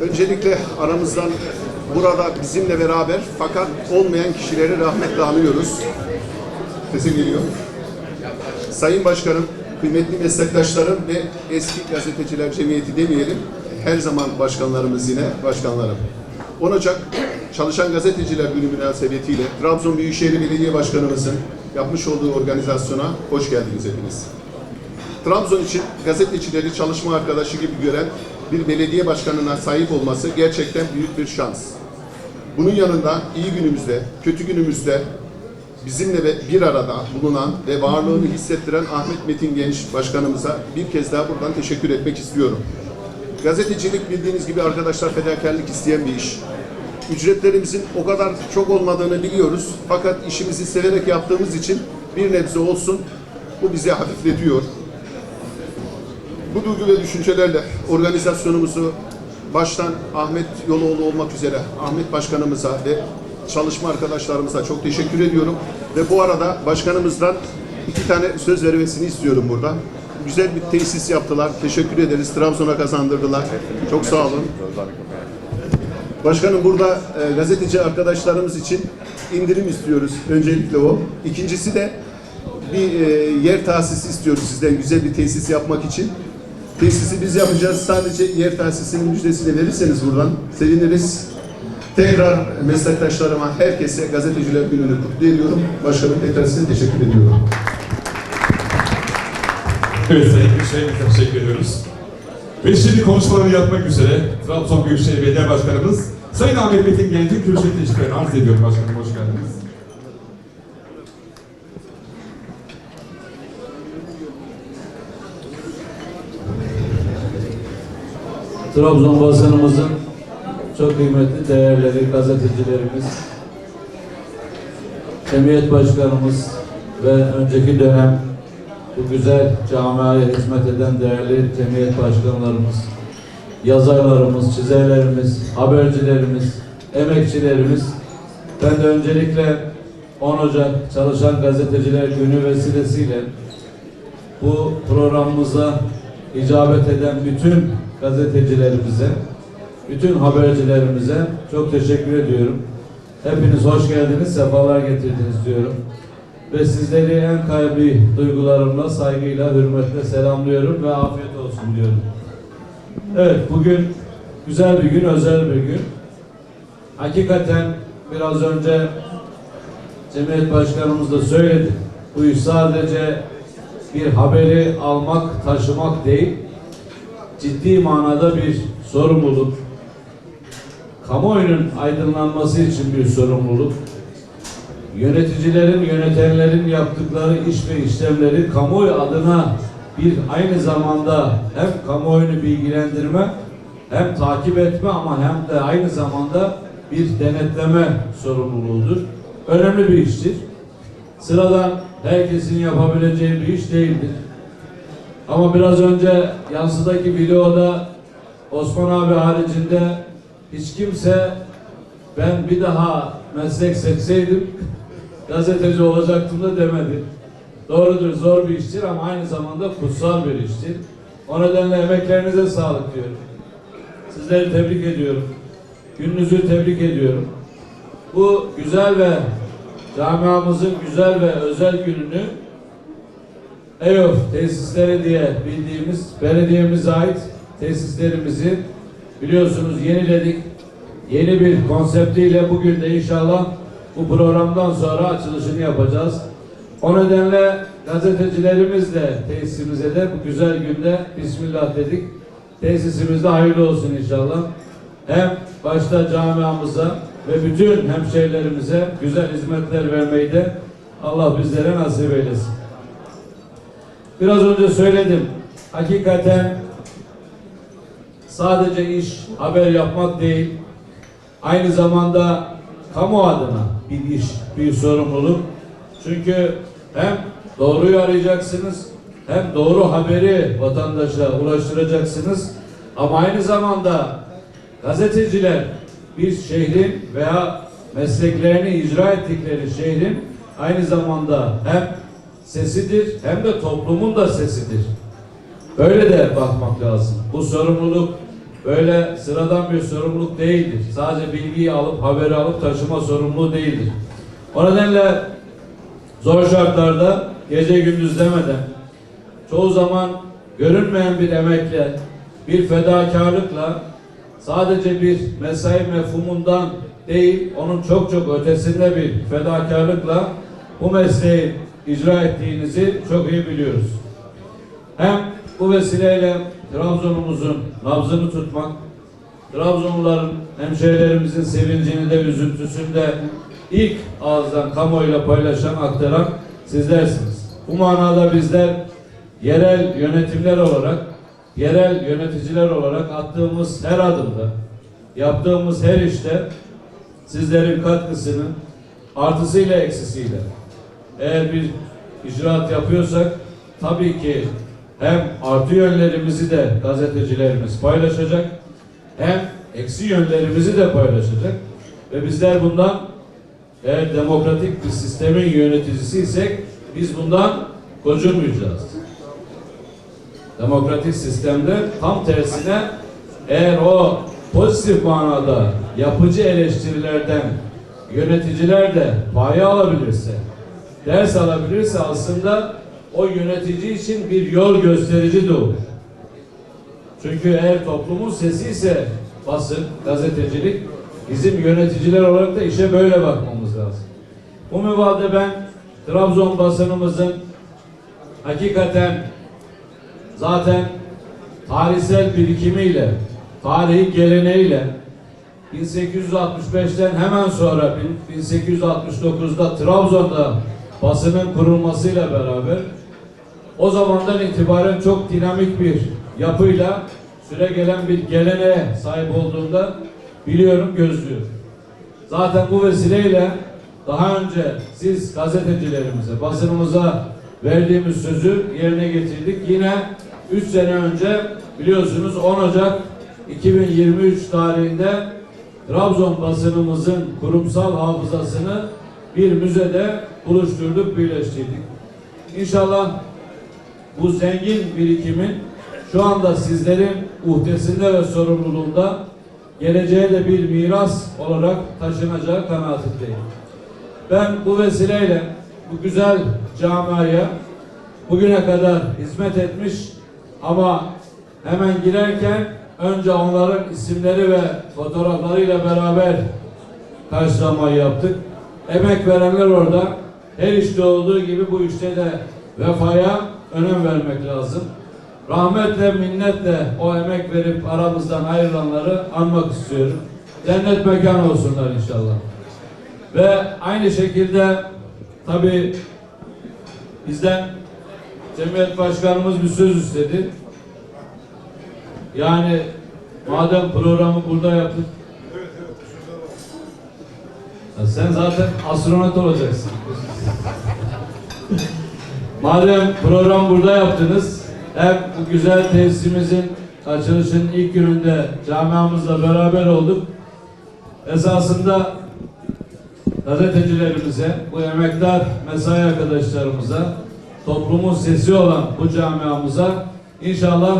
Öncelikle aramızdan burada bizimle beraber fakat olmayan kişileri rahmetle anıyoruz. Sesim geliyor. Sayın Başkanım, kıymetli meslektaşlarım ve eski gazeteciler cemiyeti demeyelim, her zaman başkanlarımız yine başkanlarım. 10 Ocak Çalışan Gazeteciler Günü münasebetiyle Trabzon Büyükşehir Belediye Başkanımızın yapmış olduğu organizasyona hoş geldiniz hepiniz. Trabzon için gazetecileri çalışma arkadaşı gibi gören bir belediye başkanına sahip olması gerçekten büyük bir şans. Bunun yanında iyi günümüzde, kötü günümüzde bizimle bir arada bulunan ve varlığını hissettiren Ahmet Metin Genç Başkanımıza bir kez daha buradan teşekkür etmek istiyorum. Gazetecilik bildiğiniz gibi arkadaşlar fedakarlık isteyen bir iş. Ücretlerimizin o kadar çok olmadığını biliyoruz. Fakat işimizi severek yaptığımız için bir nebze olsun bu bizi hafifletiyor. Bu duygu ve düşüncelerle organizasyonumuzu baştan Ahmet Yoloğlu olmak üzere Ahmet Başkanımıza ve çalışma arkadaşlarımıza çok teşekkür ediyorum. Ve bu arada başkanımızdan iki tane söz vermesini istiyorum burada. Güzel bir tesis yaptılar. Teşekkür ederiz. Trabzon'a kazandırdılar. Çok sağ olun. Başkanım burada e, gazeteci arkadaşlarımız için indirim istiyoruz. Öncelikle o. İkincisi de bir e, yer tahsisi istiyoruz sizden güzel bir tesis yapmak için. Tesisi biz yapacağız. Sadece yer tahsisinin müjdesini verirseniz buradan seviniriz. Tekrar meslektaşlarıma, herkese gazeteciler gününü kutlu ediyorum. Başkanım tekrar size teşekkür ediyorum. Evet Sayın Büyükşehir'e teşekkür ediyoruz. Ve şimdi konuşmalarını yapmak üzere Trabzon Büyükşehir Belediye Başkanımız Sayın Ahmet Metin Genç'in kürsü teşekkürlerini arz ediyorum başkanım. Hoş geldiniz. Trabzon basınımızın çok kıymetli değerleri, gazetecilerimiz, Cemiyet Başkanımız ve önceki dönem bu güzel camiaya hizmet eden değerli cemiyet başkanlarımız, yazarlarımız, çizerlerimiz, habercilerimiz, emekçilerimiz, ben de öncelikle 10 Ocak Çalışan Gazeteciler Günü vesilesiyle bu programımıza icabet eden bütün gazetecilerimize, bütün habercilerimize çok teşekkür ediyorum. Hepiniz hoş geldiniz, sefalar getirdiniz diyorum. Ve sizleri en kalbi duygularımla, saygıyla, hürmetle selamlıyorum ve afiyet olsun diyorum. Evet, bugün güzel bir gün, özel bir gün. Hakikaten biraz önce Cemiyet Başkanımız da söyledi. Bu iş sadece bir haberi almak, taşımak değil, ciddi manada bir sorumluluk. Kamuoyunun aydınlanması için bir sorumluluk. Yöneticilerin, yönetenlerin yaptıkları iş ve işlemleri kamuoyu adına bir aynı zamanda hem kamuoyunu bilgilendirme hem takip etme ama hem de aynı zamanda bir denetleme sorumluluğudur. Önemli bir iştir. Sıradan herkesin yapabileceği bir iş değildir. Ama biraz önce yansıdaki videoda Osman abi haricinde hiç kimse ben bir daha meslek seçseydim gazeteci olacaktım da demedi. Doğrudur zor bir iştir ama aynı zamanda kutsal bir iştir. O nedenle emeklerinize sağlık diyorum. Sizleri tebrik ediyorum. Gününüzü tebrik ediyorum. Bu güzel ve camiamızın güzel ve özel gününü EYOF tesisleri diye bildiğimiz belediyemize ait tesislerimizi biliyorsunuz yeniledik. Yeni bir konseptiyle bugün de inşallah bu programdan sonra açılışını yapacağız. O nedenle gazetecilerimiz de tesisimize de bu güzel günde Bismillah dedik. Tesisimizde hayırlı olsun inşallah. Hem başta camiamıza ve bütün hemşehrilerimize güzel hizmetler vermeyi de Allah bizlere nasip eylesin. Biraz önce söyledim. Hakikaten sadece iş, haber yapmak değil, aynı zamanda kamu adına bir iş, bir sorumluluk. Çünkü hem doğruyu arayacaksınız, hem doğru haberi vatandaşa ulaştıracaksınız. Ama aynı zamanda gazeteciler bir şehrin veya mesleklerini icra ettikleri şehrin aynı zamanda hem sesidir hem de toplumun da sesidir. Böyle de bakmak lazım. Bu sorumluluk böyle sıradan bir sorumluluk değildir. Sadece bilgiyi alıp haberi alıp taşıma sorumluluğu değildir. O nedenle zor şartlarda gece gündüz demeden çoğu zaman görünmeyen bir emekle, bir fedakarlıkla sadece bir mesai mefhumundan değil, onun çok çok ötesinde bir fedakarlıkla bu mesleği icra ettiğinizi çok iyi biliyoruz. Hem bu vesileyle Trabzon'umuzun nabzını tutmak, Trabzonluların, hemşehrilerimizin sevincini de üzüntüsünü de ilk ağızdan kamuoyuyla paylaşan, aktaran sizlersiniz. Bu manada bizler yerel yönetimler olarak, yerel yöneticiler olarak attığımız her adımda, yaptığımız her işte sizlerin katkısını artısıyla eksisiyle eğer bir icraat yapıyorsak tabii ki hem artı yönlerimizi de gazetecilerimiz paylaşacak hem eksi yönlerimizi de paylaşacak ve bizler bundan eğer demokratik bir sistemin yöneticisiysek biz bundan gocunmayacağız. Demokratik sistemde tam tersine eğer o pozitif manada yapıcı eleştirilerden yöneticiler de payı alabilirse, ders alabilirse aslında o yönetici için bir yol gösterici de olur. Çünkü eğer toplumun sesi ise basın, gazetecilik, bizim yöneticiler olarak da işe böyle bakmamız lazım. Bu müvade ben Trabzon basınımızın hakikaten zaten tarihsel birikimiyle, tarihi geleneğiyle 1865'ten hemen sonra 1869'da Trabzon'da basının kurulmasıyla beraber o zamandan itibaren çok dinamik bir yapıyla süre gelen bir geleneğe sahip olduğunda biliyorum gözlüyorum. Zaten bu vesileyle daha önce siz gazetecilerimize, basınımıza verdiğimiz sözü yerine getirdik. Yine 3 sene önce biliyorsunuz 10 Ocak 2023 tarihinde Trabzon basınımızın kurumsal hafızasını bir müzede buluşturduk, birleştirdik. İnşallah bu zengin birikimin şu anda sizlerin uhdesinde ve sorumluluğunda geleceğe de bir miras olarak taşınacağı kanaatindeyim. Ben bu vesileyle bu güzel camiaya bugüne kadar hizmet etmiş ama hemen girerken önce onların isimleri ve fotoğraflarıyla beraber karşılamayı yaptık. Emek verenler orada. Her işte olduğu gibi bu işte de vefaya önem vermek lazım. Rahmetle, minnetle o emek verip aramızdan ayrılanları anmak istiyorum. Cennet mekan olsunlar inşallah. Ve aynı şekilde tabi bizden Cemiyet Başkanımız bir söz istedi. Yani madem programı burada yaptık ya sen zaten astronot olacaksın. Madem program burada yaptınız, hem bu güzel tesisimizin açılışının ilk gününde camiamızla beraber olduk. Esasında gazetecilerimize, bu emektar mesai arkadaşlarımıza, toplumun sesi olan bu camiamıza inşallah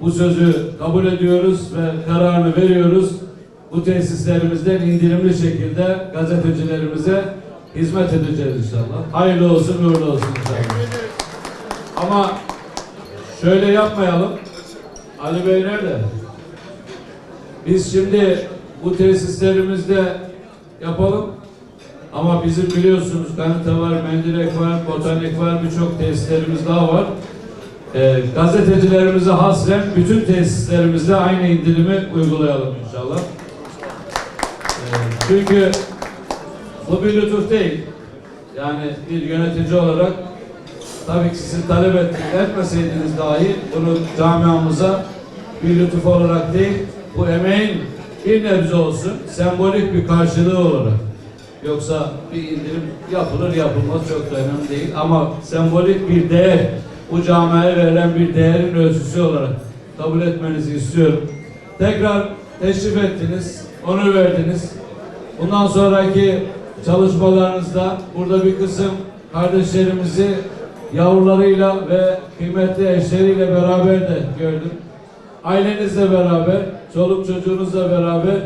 bu sözü kabul ediyoruz ve kararını veriyoruz. Bu tesislerimizden indirimli şekilde gazetecilerimize hizmet edeceğiz inşallah. Hayırlı olsun, uğurlu olsun inşallah. Ama şöyle yapmayalım. Ali Bey nerede? Biz şimdi bu tesislerimizde yapalım. Ama bizim biliyorsunuz kanıta var, mendirek var, botanik var, birçok tesislerimiz daha var. Ee, gazetecilerimize hasren bütün tesislerimizde aynı indirimi uygulayalım inşallah. Çünkü bu bir lütuf değil. Yani bir yönetici olarak tabii ki sizin talep etmeseydiniz dahi bunu camiamıza bir lütuf olarak değil, bu emeğin bir nebze olsun, sembolik bir karşılığı olarak. Yoksa bir indirim yapılır yapılmaz çok da önemli değil ama sembolik bir değer, bu camiaya verilen bir değerin ölçüsü olarak kabul etmenizi istiyorum. Tekrar teşrif ettiniz, onur verdiniz. Bundan sonraki çalışmalarınızda burada bir kısım kardeşlerimizi yavrularıyla ve kıymetli eşleriyle beraber de gördüm. Ailenizle beraber çoluk çocuğunuzla beraber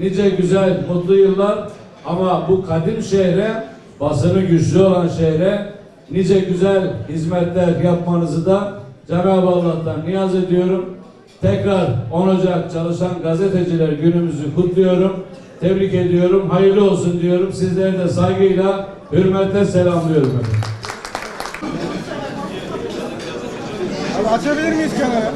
nice güzel, mutlu yıllar ama bu kadim şehre, basını güçlü olan şehre nice güzel hizmetler yapmanızı da Cenab-ı Allah'tan niyaz ediyorum. Tekrar 10 Ocak Çalışan Gazeteciler Günümüzü kutluyorum. Tebrik ediyorum. Hayırlı olsun diyorum. Sizleri de saygıyla, hürmetle selamlıyorum efendim. Abi açabilir miyiz kenara?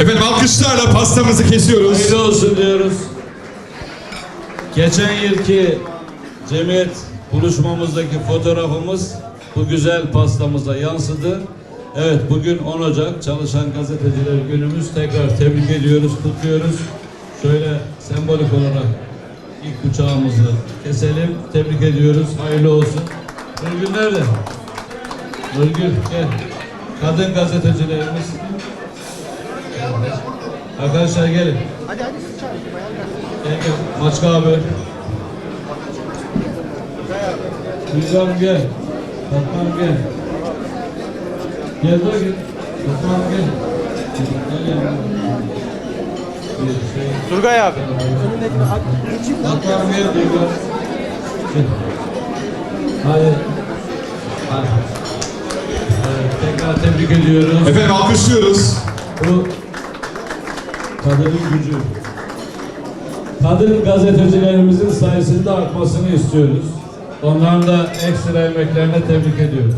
Efendim alkışlarla pastamızı kesiyoruz. Hayırlı olsun diyoruz. Geçen yılki cemiyet buluşmamızdaki fotoğrafımız bu güzel pastamıza yansıdı. Evet bugün 10 Ocak Çalışan Gazeteciler Günümüz. Tekrar tebrik ediyoruz, kutluyoruz. Şöyle sembolik olarak ilk bıçağımızı keselim. Tebrik ediyoruz. Hayırlı olsun. Nurgül nerede? Nurgül gel. Kadın gazetecilerimiz. Arkadaşlar gelin. Hadi hadi gel. Maçka abi. Güzel gel. Fatma gel. Gel dur gel. Gel. Turgay abi. Fatma gel Duygu. Gel. Hadi. Hadi. Evet, tekrar tebrik ediyoruz. Efendim alkışlıyoruz. Bu kadının gücü. Kadın gazetecilerimizin sayısının da artmasını istiyoruz. Onların da ekstra emeklerine tebrik ediyoruz.